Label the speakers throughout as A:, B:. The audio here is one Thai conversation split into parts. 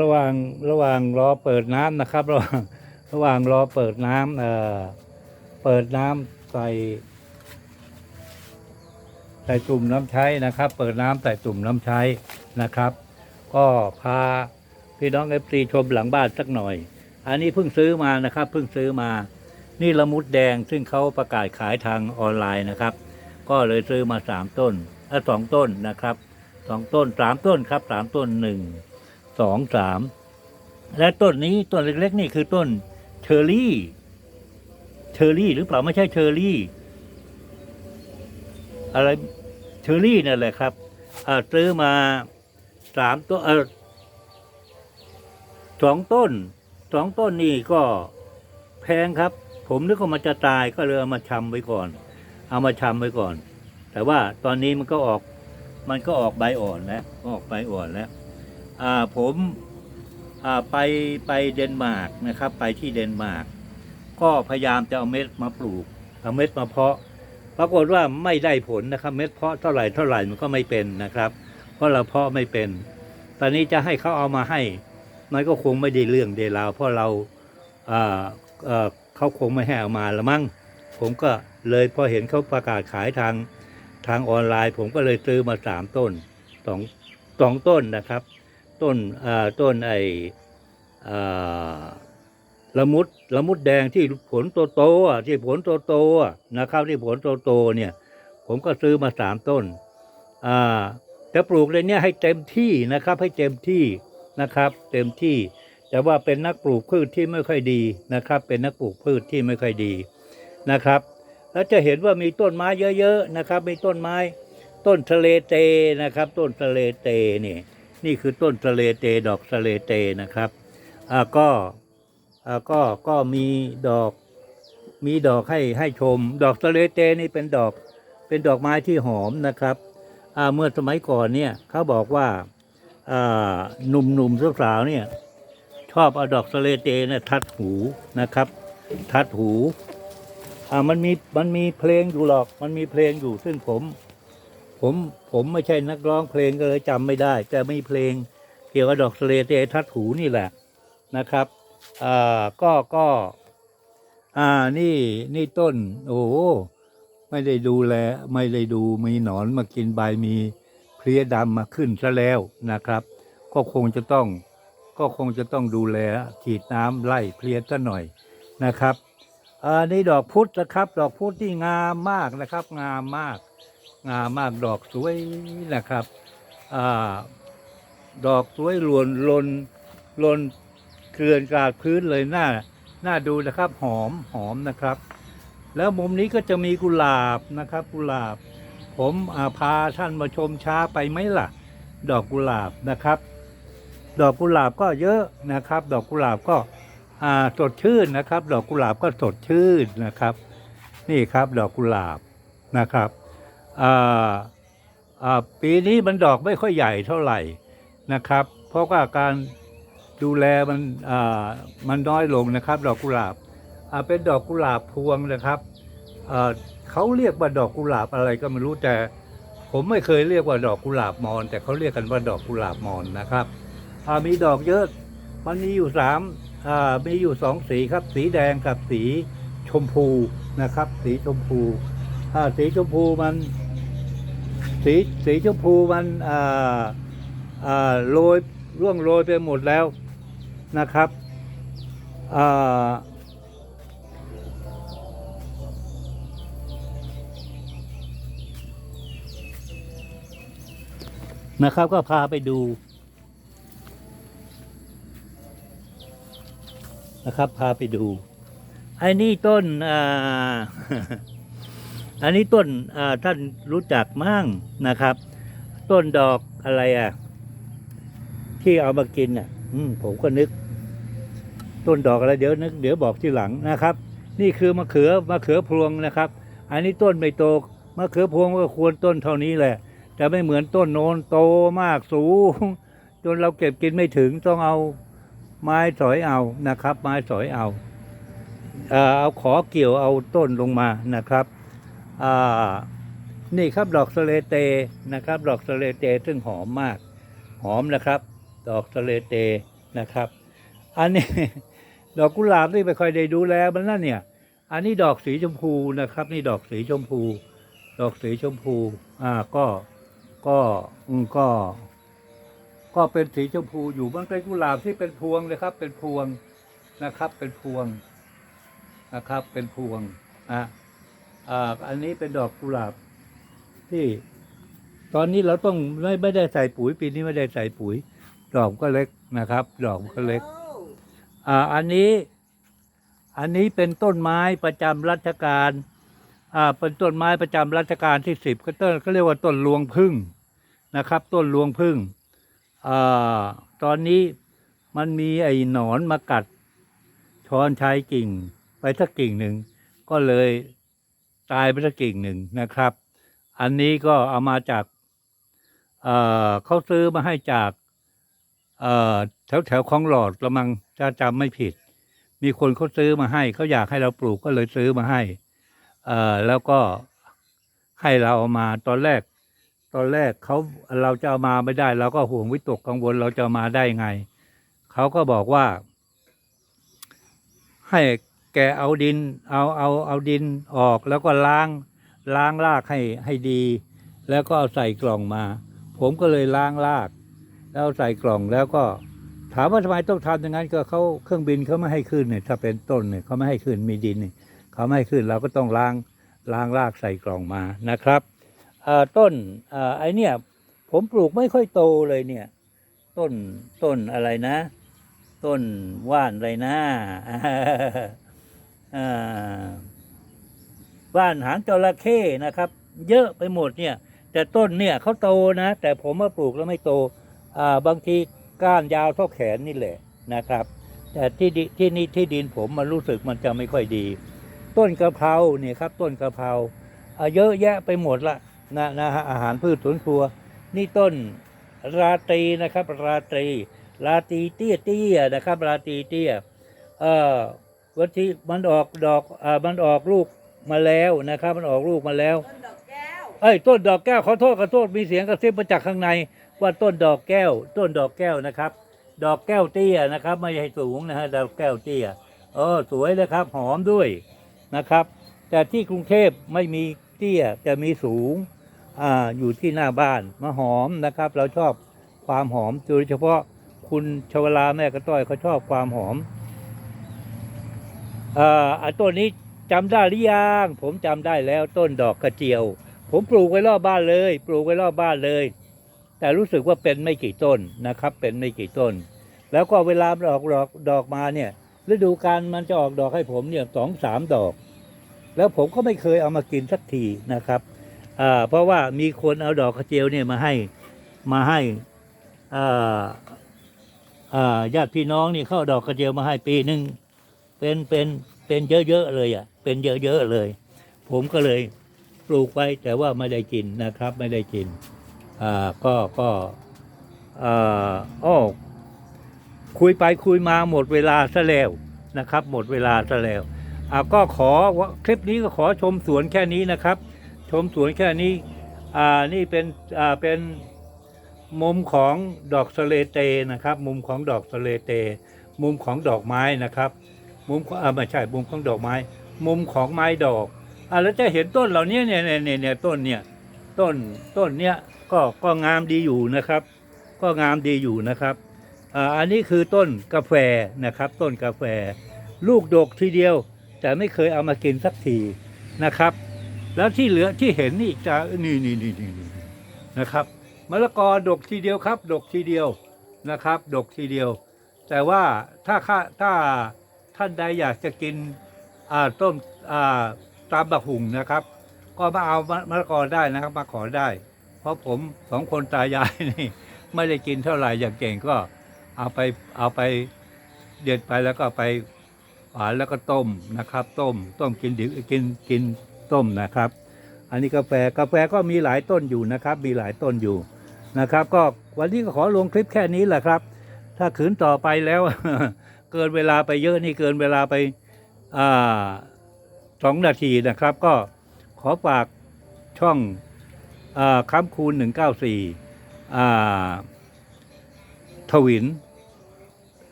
A: ระหว่างระหว่างรอเปิดน้ำนะครับระหว่างระหว่างรอเปิดน้ำเอ่อเปิดน้ำใส่ใส่ตุ่มน้ำใช้นะครับ เปิดน้ำใส่ตุ่มน้ำใช้นะครับ ก็พาพี่น้องเอฟซีชมหลังบ้านสักหน่อย อันนี้เพิ่งซื้อมานะครับเพิ่งซื้อมา นี่ละมุดแดงซึ่งเขาประกาศขายทางออนไลน์นะครับ ก็เลยซื้อมาสามต้นเอ่อสองต้นนะครับสองต้นสามต้นครับสามต้นหนึ่ง สองสามและต้นนี้ต้นเล็กๆนี่คือต้นเชอร์รี่ เชอร์รี่หรือเปล่าไม่ใช่เชอร์รี่ อะไรเชอร์รี่นั่นแหละครับอ่าซื้อมาสามต้นเออสองต้นสองต้นนี่ก็แพงครับ ผมนึกว่ามันจะตายก็เลยเอามาชำไว้ก่อน เอามาชำไว้ก่อน แต่ว่าตอนนี้มันก็ออก มันก็ออกใบอ่อนแล้วออกใบอ่อนแล้ว ผมอ่าไปไปเดนมาร์กนะครับ ไปที่เดนมาร์กก็พยายามจะเอาเม็ดมาปลูกเอาเม็ดมาเพาะ ปรากฏว่าไม่ได้ผลนะครับ เม็ดเพาะเท่าไหร่เท่าไหร่มันก็ไม่เป็นนะครับ เพราะเราเพาะไม่เป็น ตอนนี้จะให้เขาเอามาให้ มันก็คงไม่ได้เรื่องเดราวเพราะเราอ่าเอ่อเขาคงไม่ให้เอามาละมั้งผมก็เลยพอเห็นเขาประกาศขายทางทางออนไลน์ ผมก็เลยซื้อมาสามต้นสองสองต้นนะครับ ต้นอ่าต้นไออ่าละมุดละมุดแดงที่ผลโตโตอะที่ผลโตโตอะนะครับที่ผลโตโตเนี่ย ผมก็ซื้อมาสามต้นอ่าจะปลูกเลยเนี่ยให้เต็มที่นะครับให้เต็มที่นะครับ เต็มที่ แต่ว่าเป็นนักปลูกพืชที่ไม่ค่อยดีนะครับ เป็นนักปลูกพืชที่ไม่ค่อยดีนะครับ แล้วจะเห็นว่ามีต้นไม้เยอะๆนะครับ มีต้นไม้ต้นทะเลเตนะครับ ต้นทะเลเตนี่ นี่คือต้นทะเลเตดอกทะเลเตนะครับอ่าก็อ่าก็ก็มีดอกมีดอกให้ให้ชม ดอกทะเลเตนี่เป็นดอกเป็นดอกไม้ที่หอมนะครับอ่าเมื่อสมัยก่อนเนี่ยเขาบอกว่าอ่าหนุ่มๆสาวๆเนี่ยชอบเอาดอกสะเลเตเนี่ยทัดหูนะครับ ทัดหูอ่ามันมีมันมีเพลงอยู่หรอกมันมีเพลงอยู่ซึ่งผม ผมผมไม่ใช่นักร้องเพลงก็เลยจำไม่ได้ แต่มีเพลงเกี่ยวกับดอกสะเลเตทัดหูนี่แหละนะครับอ่าก็ก็อ่านี่นี่ต้น โอ้ไม่ได้ดูแลไม่ได้ดูมีหนอนมากินใบมีเพลี้ยดำมาขึ้นซะแล้วนะครับ ก็คงจะต้องก็คงจะต้องดูแลฉีดน้ำไล่เพลี้ยซะหน่อยนะครับอ่านี่ดอกพุธนะครับ ดอกพุธที่งามมากนะครับ งามมาก งามมากดอกสวยนะครับอดอกสวยหลวนลนลนเกลื่อนกลาดพื้นเลยหน้าน่าดูนะครับ หอมหอมนะครับ แล้วมุมนี้ก็จะมีกุหลาบนะครับ กุหลาบ ผมอาพาท่านมาชมช้าไปไหมล่ะ ดอกกุหลาบนะครับ ดอกกุหลาบก็เยอะนะครับ ดอกกุหลาบก็สดชื่นนะครับ ดอกกุหลาบก็สดชื่นนะครับ นี่ครับ ดอกกุหลาบนะครับ ปีนี้มันดอกไม่ค่อยใหญ่เท่าไหร่นะครับ เพราะว่าการดูแลมันมันน้อยลงนะครับ ดอกกุหลาบเป็นดอกกุหลาบพวงนะครับเขาเรียกว่าดอกกุหลาบอะไรก็ไม่รู้แต่ผมไม่เคยเรียกว่าดอกกุหลาบมอน แต่เขาเรียกกันว่าดอกกุหลาบมอนนะครับมีดอกเยอะมันมีอยู่สามมีอยู่สองสีครับ สีแดงกับสีชมพูนะครับ สีชมพูสีชมพูมัน สีสีชมพูมันอ่าอ่าโรยร่วงโรยไปหมดแล้วนะครับอ่านะครับก็พาไปดูนะครับพาไปดูไอ้นี่ต้นอ่า อันนี้ต้นท่านรู้จักมั่งนะครับ ต้นดอกอะไรอะ ที่เอามากินอะอืผมก็นึก ต้นดอกอะไรเดี๋ยวนึกเดี๋ยวบอกที่หลังนะครับ นี่คือมะเขือมะเขือพวงนะครับ อันนี้ต้นไม่โตมะเขือพวงก็ควรต้นเท่านี้แหละ แต่ไม่เหมือนต้นโนนโตมากสูง จนเราเก็บกินไม่ถึงต้องเอาไม้สอยเอานะครับ ไม้สอยเอาเอาขอเกี่ยวเอาต้นลงมานะครับ นี่ครับดอกสเลเตนะครับ ดอกสเลเตซึ่งหอมมาก หอมนะครับ ดอกสเลเตนะครับ อันนี้ดอกกุหลาบนี่ไม่ค่อยได้ดูแลมันนั่นเนี่ย อันนี้ดอกสีชมพูนะครับ นี่ดอกสีชมพู ดอกสีชมพู อ่าก็ก็อืมก็ ก็เป็นสีชมพูอยู่มันเป็นกุหลาบที่เป็นพวงเลยครับ เป็นพวงนะครับ เป็นพวงนะครับ เป็นพวงอะอ่า อันนี้เป็นดอกกุหลาบที่ตอนนี้เราต้องไม่ไม่ได้ใส่ปุ๋ยปีนี้ไม่ได้ใส่ปุ๋ย ดอกก็เล็กนะครับ ดอกก็เล็กอ่าอันนี้ อันนี้เป็นต้นไม้ประจำรัชกาลอ่าเป็นต้นไม้ประจำรัชกาลที่สิบก็ต้นเขาเรียกว่าต้นลวงพึ่งนะครับ ต้นลวงพึ่งอ่าตอนนี้มันมีไอ้หนอนมากัดช้อนชายกิ่ง ไปสักกิ่งหนึ่งก็เลย ตายไปสักกิ่งหนึ่งนะครับ อันนี้ก็เอามาจากเอ่อเขาซื้อมาให้จากเอ่อแถวแถวคลองหลอดละมังจะจำไม่ผิด มีคนเขาซื้อมาให้เขาอยากให้เราปลูกก็เลยซื้อมาให้เอ่อแล้วก็ให้เราเอามาตอนแรก ตอนแรกเขาเราจะเอามาไม่ได้เราก็ห่วงวิตกกังวลเราจะามาได้ไงเขาก็บอกว่า ให้ แกเอาดินเอาเอาเอาดินออกแล้วก็ล้างล้างรากให้ให้ดี แล้วก็เอาใส่กล่องมา ผมก็เลยล้างราก แล้วใส่กล่องแล้วก็ ถามว่าทำไมต้องทำอย่างนั้นก็เขาเครื่องบินเขาไม่ให้ขึ้นเนี่ยถ้าเป็นต้นเนี่ยเขาไม่ให้ขึ้นมีดินเนี่ยเขาไม่ให้ขึ้นเราก็ต้องล้างล้างรากใส่กล่องมานะครับต้นอไอเนี่ยผมปลูกไม่ค่อยโตเลยเนี่ย ต้นต้นอะไรนะ ต้นว่านอะไรนะ อ่านหางจระเข้นะครับ เยอะไปหมดเนี่ย แต่ต้นเนี่ยเขาโตนะ แต่ผมมาปลูกแล้วไม่โตบางทีก้านยาวเท่าแขนนี่แหละนะครับ แต่ที่ที่นี่ที่ดินผมมันรู้สึกมันจะไม่ค่อยดี ต้นกะเพราเนี่ยครับ ต้นกะเพราอ่าเยอะแยะไปหมดละนะนะฮะอาหารพืชสวนครัว นี่ต้นราตรีนะครับ ราตรี ราตรีเตี้ยเตี้ยนะครับ ราตรีเตี้ยเอ่อ วันที่มันออกดอกอ่ามันออกลูกมาแล้วนะครับ มันออกลูกมาแล้ว
B: ต้นดอกแก้ว
A: เอ้ยต้นดอกแก้วขอโทษขอโทษมีเสียงกระซิบมาจากข้างใน ว่าต้นดอกแก้ว ต้นดอกแก้วนะครับ ดอกแก้วเตี้ยนะครับ ไม่ใช่สูงนะฮะดอกแก้วเตี้ยเออสวยเลยครับหอมด้วยนะครับ แต่ที่กรุงเทพไม่มีเตี้ยจะมีสูงอ่าอยู่ที่หน้าบ้านมาหอมนะครับ เราชอบความหอมโดยเฉพาะคุณชวลาแม่กระต้อยเขาชอบความหอม อ่าอ่าต้นนี้จำได้หรือยังผมจำได้แล้วต้นดอกกระเจียว ผมปลูกไว้รอบบ้านเลย ปลูกไว้รอบบ้านเลย แต่รู้สึกว่าเป็นไม่กี่ต้นนะครับ เป็นไม่กี่ต้น แล้วก็เวลาออกดอกดอกมาเนี่ยฤดูกาลมันจะออกดอกให้ผมเนี่ยสองสามดอก แล้วผมก็ไม่เคยเอามากินสักทีนะครับอ่าเพราะว่ามีคนเอาดอกกระเจียวเนี่ยมาให้มาให้อ่าอ่าญาติพี่น้องนี่เข้าดอกกระเจียวมาให้ปีหนึ่ง เป็นเป็นเป็นเยอะๆเลยอะเป็นเยอะๆเลย ผมก็เลยปลูกไว้แต่ว่าไม่ได้กินนะครับ ไม่ได้กินอ่าก็ก็อ่าอ้อคุยไปคุยมาหมดเวลาซะแล้วนะครับ หมดเวลาซะแล้วอ่าก็ขอคลิปนี้ก็ขอชมสวนแค่นี้นะครับ ชมสวนแค่นี้อ่านี่เป็นอ่าเป็นมุมของดอกสเลเตนะครับ มุมของดอกสเลเต มุมของดอกไม้นะครับ มุมของอ่าไม่ใช่มุมของดอกไม้ มุมของไม้ดอกอ่าแล้วจะเห็นต้นเหล่านี้เนี่ยเนี่ยเนี่ยเนี่ยต้นเนี่ยต้นต้นเนี่ยก็ก็งามดีอยู่นะครับ ก็งามดีอยู่นะครับอ่าอันนี้คือต้นกาแฟนะครับ ต้นกาแฟ ลูกดกทีเดียว แต่ไม่เคยเอามากินสักทีนะครับ แล้วที่เหลือที่เห็นนี่จะนี่นี่นี่นี่นี่นะครับมะละกอดกทีเดียวครับ ดกทีเดียวนะครับ ดกทีเดียว แต่ว่าถ้าข้าถ้า ท่านใดอยากจะกินอาต้มอาตามบักหุ่งนะครับ ก็มาเอามะละกอได้นะครับ มาขอได้ เพราะผมสองคนตายายนี่ไม่ได้กินเท่าไหร่อย่างเก่งก็เอาไปเอาไปเด็ดไปแล้วก็ไปฝานแล้วก็ต้มนะครับ ต้มต้มกินดิบกินกินต้มนะครับ อันนี้กาแฟกาแฟก็มีหลายต้นอยู่นะครับ มีหลายต้นอยู่นะครับ ก็วันนี้ก็ขอลงคลิปแค่นี้แหละครับ ถ้าขืนต่อไปแล้ว เกินเวลาไปเยอะนี่เกินเวลาไปสองนาทีนะครับ ก็ขอฝากช่องอค้ำคูณหนึ่งเก้าสี่ทวิน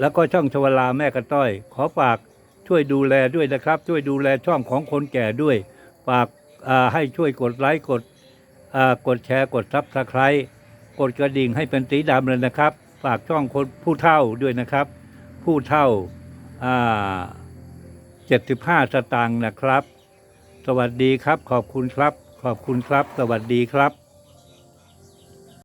A: แล้วก็ช่องชวลาแม่กระต้อย ขอฝากช่วยดูแลด้วยนะครับ ช่วยดูแลช่องของคนแก่ด้วย ฝากาให้ช่วยกดไลค์กดกดแชร์กดซับสไครต์กดกระดิ่งให้เป็นสีดำเลยนะครับ ฝากช่องคนผู้เฒ่าด้วยนะครับ ผู้เท่าอ่าเจ็ดสิบห้าสตางค์นะครับ สวัสดีครับ ขอบคุณครับ ขอบคุณครับ สวัสดีครับ